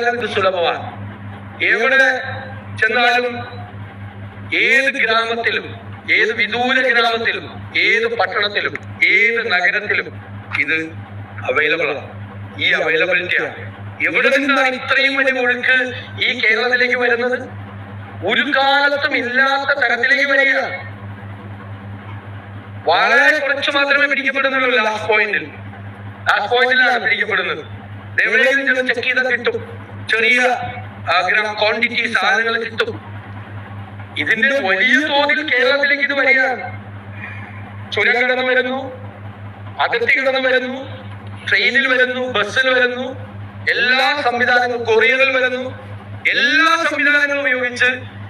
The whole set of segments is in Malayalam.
ഇത് സുലഭമാണ്. എവിടെ ചെന്നാലും ഏത് ഗ്രാമത്തിലും ഏത് വിദൂര ഗ്രാമത്തിലും ഏത് പട്ടണത്തിലും ഏത് നഗരത്തിലും ഇത് അവൈലബിൾ ആണ്. ഈ അവൈലബിലിറ്റിയാണ് എവിടെ നിന്നാണ് ഇത്രയും വലിയ ഒഴുക്ക് ഈ കേരളത്തിലേക്ക് വരുന്നത്? ഒരു കാലത്തും ഇല്ലാത്ത തരത്തിലേക്ക് വരികയാണ്. വളരെ കുറച്ച് മാത്രമേ പിടിക്കപ്പെടുന്നുള്ളൂ ലാസ്റ്റ് പോയിന്റിൽ ലാസ്റ്റ് പോയിന്റിലാണ് പിടിക്കപ്പെടുന്നത്. എവിടെയെങ്കിലും ചെക്ക് ചെയ്താൽ കിട്ടും. ചെറിയ ക്വാണ്ടിറ്റി സാധനങ്ങൾ കിട്ടും. ഇതിന്റെ വലിയ തോതിൽ കേരളത്തിലേക്ക് ഇത് വരികയാണ്. ചുരം വരുന്നു അതിർത്തി കടന്നു വരുന്നു ട്രെയിനിൽ വരുന്നു ബസ്സിൽ വരുന്നു എല്ലാ സംവിധാനങ്ങളും കൊറിയറിൽ വരുന്നു എല്ലാ സംവിധാനങ്ങളും ഉപയോഗിച്ച്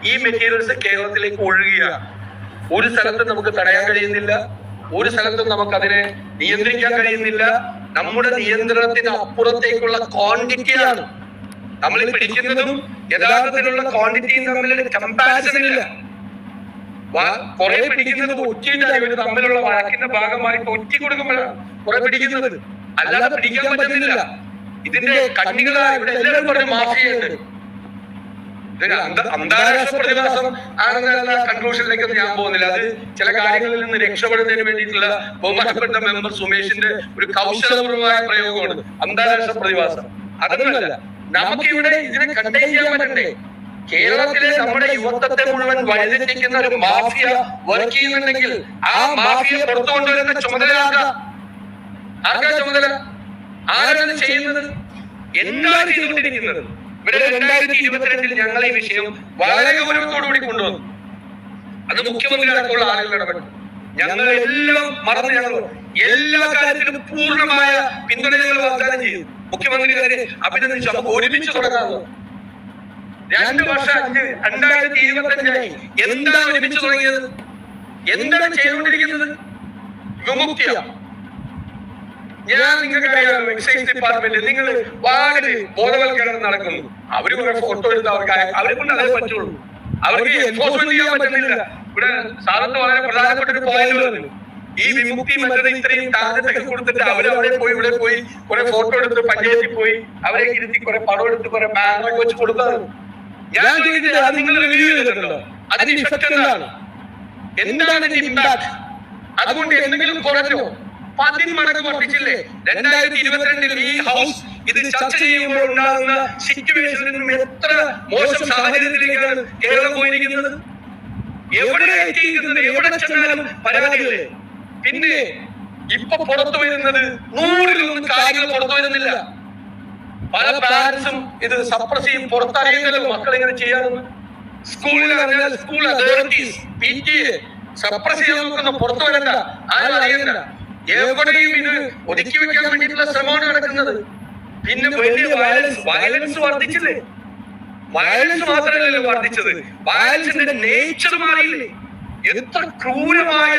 ഈ മെറ്റീരിയൽസ് കേരളത്തിലേക്ക് ഒഴുകുകയാണ്. ഒരു സ്ഥലത്തും നമുക്ക് തടയാൻ കഴിയുന്നില്ല. ഒരു സ്ഥലത്തും നമുക്ക് അതിനെ നിയന്ത്രിക്കാൻ കഴിയുന്നില്ല. നമ്മുടെ നിയന്ത്രണത്തിന് അപ്പുറത്തേക്കുള്ള ക്വാണ്ടിറ്റിയാണ് നമ്മൾ പിടിക്കുന്നതും യഥാർത്ഥത്തിലുള്ള ക്വാണ്ടിറ്റിയും തമ്മിൽ കമ്പാരിസൺ ഇല്ല. കുറെ പിടിക്കുന്നത് ഒറ്റ ഇവർ തമ്മിലുള്ള വഴക്കിന്റെ ഭാഗമായിട്ട് ഒറ്റി കൊടുക്കുമ്പോഴാണ് കുറെ പിടിക്കുന്നത്. അല്ലാതെ പിടിക്കാൻ പറ്റുന്നില്ല. ഇതിന്റെ കണ്ണികളായ ഇവിടെ എല്ലാവരും പറഞ്ഞു മാഫിയുണ്ട്. അന്താരാഷ്ട്ര പ്രതിഭാസം ആണെന്നുള്ള കൺക്ലൂഷനിലേക്കൊന്നും ഞാൻ പോകുന്നില്ല. അത് ചില കാര്യങ്ങളിൽ നിന്ന് രക്ഷപ്പെടുന്നതിന് വേണ്ടിയിട്ടുള്ള ബഹുമാനപ്പെട്ട മെമ്പർ സുമേഷിന്റെ ഒരു കൗശലപൂർവമായ പ്രയോഗമാണ് അന്താരാഷ്ട്ര പ്രതിഭാസം. അതൊന്നുമല്ല. നമുക്കിവിടെ ഇതിനെ കണ്ടെയ്ൻ ചെയ്യാൻ പറ്റണ്ടേ? കേരളത്തിലെ നമ്മുടെ യുവത്വത്തെ മുഴുവൻ വഴിതെറ്റിക്കുന്ന ഒരു മാഫിയ വർക്ക് ചെയ്യുന്നുണ്ടെങ്കിൽ ആ മാഫിയ പുറത്തു കൊണ്ടുവരുന്ന ചുമതല ആർക്കാ? ആർക്കാ? ചുമതല? ആരാണ് ചെയ്യുന്നത്? എന്താണ് ചെയ്തുകൊണ്ടിരിക്കുന്നത്? ഇവിടെ രണ്ടായിരത്തി ഇരുപത്തിരണ്ടിൽ ഞങ്ങൾ ഈ വിഷയം വളരെ ഗൗരവത്തോടുകൂടി കൊണ്ടുവന്നു. അത് മുഖ്യമന്ത്രി അടക്കമുള്ള ആളുകൾ ഇടപെട്ടു ഞങ്ങൾ എല്ലാം മറന്ന് ഞങ്ങൾ എല്ലാ കാര്യത്തിലും പൂർണമായ പിന്തുണ ഞങ്ങൾ വാഗ്ദാനം ചെയ്തു. മുഖ്യമന്ത്രി വരെ അഭിനന്ദിച്ചു. നമുക്ക് ഒരുമിച്ച് തുടങ്ങാമോ? രണ്ട് വർഷം അഞ്ച് രണ്ടായിരത്തി ഇരുപത്തഞ്ചായി എന്താണ് ഒരുമിച്ച് തുടങ്ങിയത്? എന്താണ് ചെയ്തുകൊണ്ടിരിക്കുന്നത്? വിമുക്തിയ. ഞാൻ നിങ്ങൾക്ക് അറിയാമല്ലോ എക്സൈസ് ഡിപ്പാർട്ട്മെന്റ് നിങ്ങൾ വളരെ ബോധവൽക്കരണം നടക്കുന്നു. അവർ കുറെ ഫോട്ടോ എടുത്ത് അവർക്ക് അവരെ കൊണ്ട് അതേ പറ്റുള്ളൂ. അവർക്ക് എൻഫോഴ്സ്മെന്റ് ചെയ്യാൻ പറ്റുന്നില്ല. ഇവിടെ സാറത്ത് വളരെ പ്രധാനപ്പെട്ട ഒരു പോയിന്റ് പറഞ്ഞു. ഈ വിമുക്തി മറ്റത് ഇത്രയും ടാർഗറ്റൊക്കെ കൊടുത്തിട്ട് അവർ അവിടെ പോയി ഇവിടെ പോയി കുറെ ഫോട്ടോ എടുത്ത് പഞ്ചായത്തിൽ പോയി അവരെ ഇരുത്തി കുറെ പടം എടുത്ത് കുറെ ബാനറൊക്കെ വെച്ച് കൊടുക്കാറ്. ഞാൻ ചോദിച്ചത് അത് നിങ്ങൾ റിവ്യൂ ചെയ്തിട്ടുണ്ടോ? അതിന് ഇഫക്റ്റ് എന്താണ്? എന്താണ് ഇതിന്റെ ഇമ്പാക്ട് അതുകൊണ്ട് എന്തെങ്കിലും കുറഞ്ഞോ? പതിന്മടങ്ങ് വർദ്ധിച്ചില്ലേ രണ്ടായിരത്തി ഇരുപത്തിരണ്ടിൽ ഈ ഹൗസ് ഇത് ചർച്ച ചെയ്യുമ്പോൾ ഉണ്ടാകുന്ന സിറ്റുവേഷനിൽ നിന്നും എത്ര മോശം സാഹചര്യത്തിലേക്കാണ് കേരളം പോയിരിക്കുന്നത്? എവിടെ എത്തിയിരിക്കുന്നത്? എവിടെ ചെന്നാലും പരാതികളെ പിന്നെ ഇപ്പൊ പുറത്തു വരുന്നത് നൂറിലൊന്നും കാര്യങ്ങൾ പുറത്തു വരുന്നില്ല. പല പാരന്റ്സും ഇത് സപ്രസ് ചെയ്യും പുറത്തറിയുന്നല്ലോ മക്കൾ ഇങ്ങനെ ചെയ്യാമെന്ന് സ്കൂളിൽ school authorities P T A suppress ചെയ്യാൻ നോക്കുന്ന പുറത്തു വരണ്ട. ആരും അറിയണ്ട. എവിടെയും ഇത് ഒതുക്കി വെക്കാൻ വേണ്ടിയിട്ടുള്ള ശ്രമമാണ് നടക്കുന്നത്. പിന്നെ വലിയ വയലൻസ് വയലൻസ് വർദ്ധിച്ചില്ലേ വയലൻസ് മാത്രമല്ലല്ലോ വർദ്ധിച്ചത്. വയലൻസിന്റെ നേച്ചർ മാറിയില്ലേ? എത്ര ക്രൂരമായ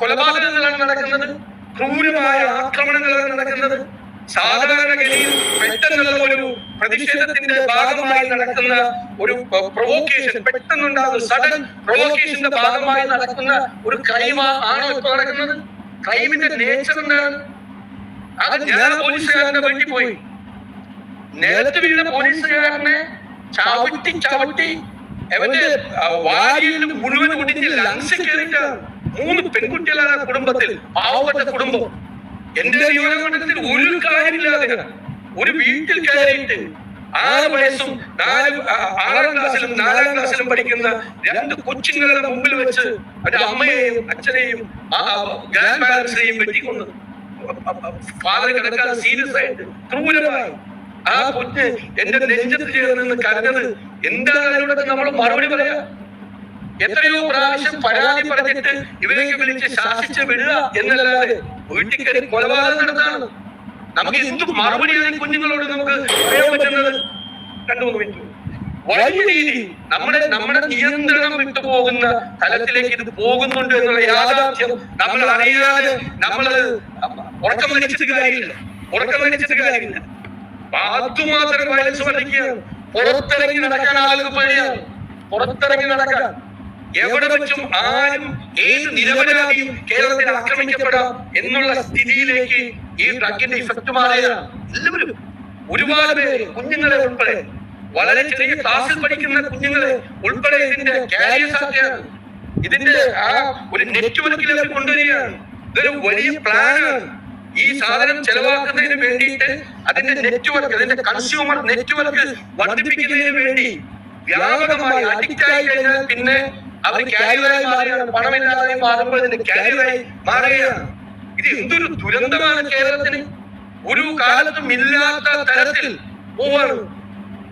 കൊലപാതകങ്ങളാണ് നടക്കുന്നത്. ക്രൂരമായ ആക്രമണങ്ങളാണ് നടക്കുന്നത്. സാധാരണഗതിയിൽ പെട്ടെന്നുള്ള ഒരു പ്രതിഷേധത്തിന്റെ ഭാഗമായി നടക്കുന്ന ഒരു പ്രൊവോക്കേഷൻ പെട്ടെന്നുണ്ടാകുന്ന സഡൻ പ്രൊവോക്കേഷന്റെ ഭാഗമായി നടക്കുന്ന ഒരു ക്രൈമ ആണോ ഇപ്പൊ നടക്കുന്നത്? ക്രൈമിന്റെ നേച്ചർ എന്താണ്? അത് ഞാൻ പോലീസുകാരന്റെ വീട്ടിൽ പോയി. നിലത്ത് വീണ പോലീസുകാരനെ ചവിട്ടി ചവിട്ടി അവന്റെ വാരിയിൽ മുഴുവൻ കുടിച്ച് ലങ്സ് കയറിയിട്ടാണ് മൂന്ന് പെൺകുട്ടികളാണ് കുടുംബത്തിൽ പാവപ്പെട്ട കുടുംബം. എന്റെ നിയോജകമണ്ഡലത്തിൽ ഒരു കാര്യമില്ലാതെ ഒരു വീട്ടിൽ കയറിയിട്ട് ആറ് വയസ്സും നാല് ആറാം ക്ലാസ്സിലും നാലാം ക്ലാസ്സിലും പഠിക്കുന്ന രണ്ട് കൊച്ചുങ്ങളുടെ മുമ്പിൽ വെച്ച് അവരുടെ അമ്മയെയും അച്ഛനെയും ആ ഗ്രാൻഡ് പാരൻസിനെയും വെട്ടിക്കൊന്നു ഫാദർ കിടക്കാതെ സീരിയസ് ആയിട്ട് ക്രൂരമായി ആ കൊച്ച് എന്റെ നെഞ്ചത്ത് ചേർന്ന് നിന്ന് കരഞ്ഞത് എന്താണ് നമ്മൾ മറുപടി പറയാം? എത്രയോ പ്രാവശ്യം പരാതി പറഞ്ഞിട്ട് ഇവരെയൊക്കെ വിളിച്ച് ശാസിച്ച് വിടുക എന്നല്ലാതെ വീട്ടിൽ കൊലപാതകം നടത്താണ് നമുക്ക് എന്ത് മറുപടിയാണ് കുഞ്ഞുങ്ങളോട് നമുക്ക് പറയാൻ പറ്റുന്നത് രണ്ടു മൂന്ന് മിനിറ്റ്. വലിയ രീതി നമ്മുടെ നമ്മുടെ നിയന്ത്രണം വിട്ടു പോകുന്ന തലത്തിലേക്ക് ഇത് പോകുന്നുണ്ട് എന്നുള്ള യാഥാർത്ഥ്യം നമ്മൾ അറിയാതെ നമ്മൾ ഉറക്കം വലിച്ചിട്ട് കാര്യമില്ല. ഉറക്കം വലിച്ചിട്ട് കാര്യമില്ല. അതുമാത്രം വയലൻസ് വർദ്ധിക്കുകയാണ് പുറത്തിറങ്ങി നടക്കാൻ ആളുകൾ പേടിയാണ് പുറത്തിറങ്ങി നടക്കാൻ. എവിടെ വെച്ചും ആരും ഏത് നിരപരാധിയും കേരളത്തിൽ ആക്രമിക്കപ്പെടാം എന്നുള്ള സ്ഥിതിയിലേക്ക് ഈ ഡ്രഗിന്റെ ഇഫക്റ്റ് മാറിയ എല്ലാവരും ഒരുപാട് പേര് കുഞ്ഞുങ്ങളെ ഉൾപ്പെടെ. വളരെ ചെറിയ ക്ലാസ്സിൽ പഠിക്കുന്ന കുഞ്ഞുങ്ങളെ ഉൾപ്പെടെ ഇതിന്റെ കാരിയേഴ്സ് സാധ്യത ഇതിന്റെ ആ ഒരു നെറ്റ്വർക്കിലേക്ക് കൊണ്ടുവരികയാണ് ഇതൊരു വലിയ പ്ലാനാണ് ഈ സാധനം ചെലവാക്കുന്നതിന് വേണ്ടിയിട്ട് അതിന്റെ നെറ്റ്വർക്ക് അതിന്റെ കൺസ്യൂമർ നെറ്റ്വർക്ക് വർദ്ധിപ്പിക്കുന്നതിന് വേണ്ടി വ്യാപകമായി അഡിക്റ്റ് ആയി കഴിഞ്ഞാൽ പിന്നെ അവർ കാരിയറായി മാറുകയാണ്. പണമില്ലാതെ മാറുമ്പോൾ ഇതിന്റെ കാരിയറായി മാറുകയാണ്. ഇത് എന്തൊരു ദുരന്തമാണ് കേരളത്തിന്? ഒരു കാലത്തും ഇല്ലാത്ത തരത്തിൽ പോവാണ്.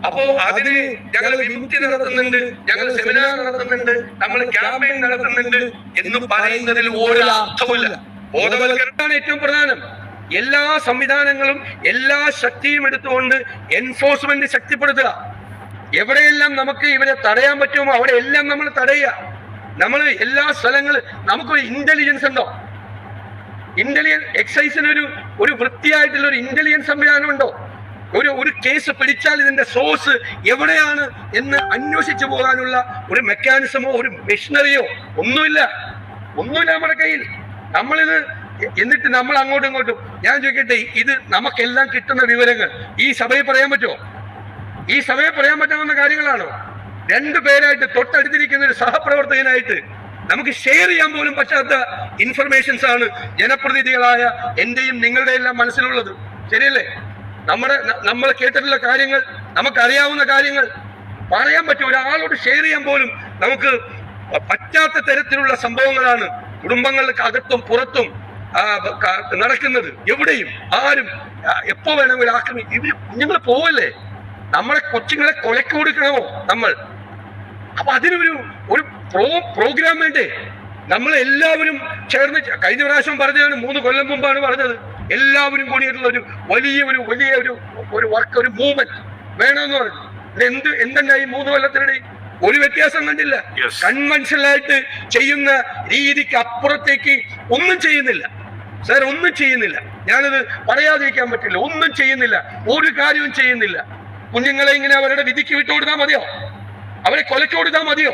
അപ്പോ അതിന് ഞങ്ങൾ വിമുക്തി നടത്തുന്നുണ്ട് ഞങ്ങൾ സെമിനാർ നടത്തുന്നുണ്ട് നമ്മൾ ക്യാമ്പയിൻ നടത്തുന്നുണ്ട് എന്ന് പറയുന്നതിൽ ഒരു അർത്ഥമില്ല ബോധവൽക്കരണമാണ് ഏറ്റവും പ്രധാനം. എല്ലാ സംവിധാനങ്ങളും എല്ലാ ശക്തിയും എടുത്തുകൊണ്ട് എൻഫോഴ്സ്മെന്റ് ശക്തിപ്പെടുത്തുക. എവിടെയെല്ലാം നമുക്ക് ഇവരെ തടയാൻ പറ്റുമോ അവിടെ എല്ലാം നമ്മൾ തടയുക. നമ്മൾ എല്ലാ സ്ഥലങ്ങളും നമുക്കൊരു ഇന്റലിജൻസ് ഉണ്ടോ? ഇന്റലിജൻസ് എക്സൈസിന് ഒരു വൃത്തിയായിട്ടുള്ള ഒരു ഇന്റലിജൻസ് സംവിധാനം ഉണ്ടോ ഒരു ഒരു കേസ് പിടിച്ചാൽ ഇതിന്റെ സോഴ്സ് എവിടെയാണ് എന്ന് അന്വേഷിച്ചു പോകാനുള്ള ഒരു മെക്കാനിസമോ ഒരു മെഷീനറിയോ ഒന്നുമില്ല. ഒന്നുമില്ല നമ്മുടെ കയ്യിൽ. നമ്മളിത് എന്നിട്ട് നമ്മൾ അങ്ങോട്ടും ഇങ്ങോട്ടും. ഞാൻ ചോദിക്കട്ടെ ഇത് നമുക്കെല്ലാം കിട്ടുന്ന വിവരങ്ങൾ. ഈ സഭയിൽ പറയാൻ പറ്റുമോ? ഈ സഭയിൽ പറയാൻ പറ്റാവുന്ന കാര്യങ്ങളാണോ? രണ്ടു പേരായിട്ട് തൊട്ടടുത്തിരിക്കുന്ന ഒരു സഹപ്രവർത്തകനായിട്ട് നമുക്ക് ഷെയർ ചെയ്യാൻ പോലും പറ്റാത്ത ഇൻഫർമേഷൻസ് ആണ് ജനപ്രതിനിധികളായ എന്റെയും നിങ്ങളുടെ എല്ലാം മനസ്സിലുള്ളത്. ശരിയല്ലേ? നമ്മുടെ നമ്മൾ കേട്ടിട്ടുള്ള കാര്യങ്ങൾ നമുക്കറിയാവുന്ന കാര്യങ്ങൾ പറയാൻ പറ്റും ഒരാളോട് ഷെയർ ചെയ്യാൻ പോലും നമുക്ക് പറ്റാത്ത തരത്തിലുള്ള സംഭവങ്ങളാണ് കുടുംബങ്ങൾക്ക് അകത്തും പുറത്തും നടക്കുന്നത്. എവിടെയും ആരും എപ്പോ വേണമെങ്കിലും ആക്രമി ഇവർ കുഞ്ഞുങ്ങൾ പോവല്ലേ? നമ്മളെ കൊച്ചുങ്ങളെ കൊലക്ക് കൊടുക്കണമോ നമ്മൾ? അപ്പൊ അതിനൊരു ഒരു പ്രോ പ്രോഗ്രാം വേണ്ടേ? നമ്മൾ എല്ലാവരും ചേർന്ന് കഴിഞ്ഞ പ്രാവശ്യം പറഞ്ഞതാണ് മൂന്ന് കൊല്ലം മുമ്പാണ് പറഞ്ഞത്. എല്ലാവരും കൂടിയിട്ടുള്ള ഒരു വലിയ ഒരു വലിയ ഒരു ഒരു വർക്ക് ഒരു മൂവ്മെന്റ് വേണമെന്ന് പറഞ്ഞു. എന്ത് ഈ മൂന്ന് കൊല്ലത്തിനിടയിൽ ഒരു വ്യത്യാസം കണ്ടില്ല. കൺവെൻഷനായിട്ട് ചെയ്യുന്ന രീതിക്ക് അപ്പുറത്തേക്ക് ഒന്നും ചെയ്യുന്നില്ല. സാർ ഒന്നും ചെയ്യുന്നില്ല. ഞാനത് പറയാതിരിക്കാൻ പറ്റില്ല. ഒന്നും ചെയ്യുന്നില്ല. ഒരു കാര്യവും ചെയ്യുന്നില്ല. കുഞ്ഞുങ്ങളെ ഇങ്ങനെ അവരുടെ വിധിക്ക് വിട്ടുകൊടുത്താൽ മതിയോ? അവരെ കൊലക്കോടിതാ മതിയോ?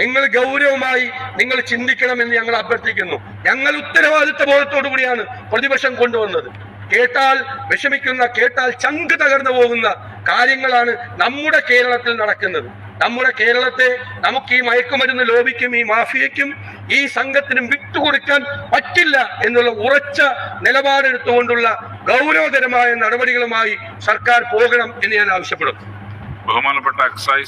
നിങ്ങൾ ഗൗരവമായി നിങ്ങൾ ചിന്തിക്കണമെന്ന് ഞങ്ങൾ അഭ്യർത്ഥിക്കുന്നു. ഞങ്ങൾ ഉത്തരവാദിത്ത ബോധത്തോടു കൂടിയാണ് പ്രതിപക്ഷം കൊണ്ടുവന്നത്. കേട്ടാൽ വിഷമിക്കുന്ന കേട്ടാൽ ചങ്ക് തകർന്നു പോകുന്ന കാര്യങ്ങളാണ് നമ്മുടെ കേരളത്തിൽ നടക്കുന്നത്. നമ്മുടെ കേരളത്തെ നമുക്ക് ഈ മയക്കുമരുന്ന് ലോബിക്കും ഈ മാഫിയയ്ക്കും ഈ സംഘത്തിനും വിട്ടുകൊടുക്കാൻ പറ്റില്ല എന്നുള്ള ഉറച്ച നിലപാടെടുത്തുകൊണ്ടുള്ള ഗൗരവതരമായ നടപടികളുമായി സർക്കാർ പോകണം എന്ന് ഞാൻ ആവശ്യപ്പെടും ബഹുമാനപ്പെട്ട എക്സൈസ്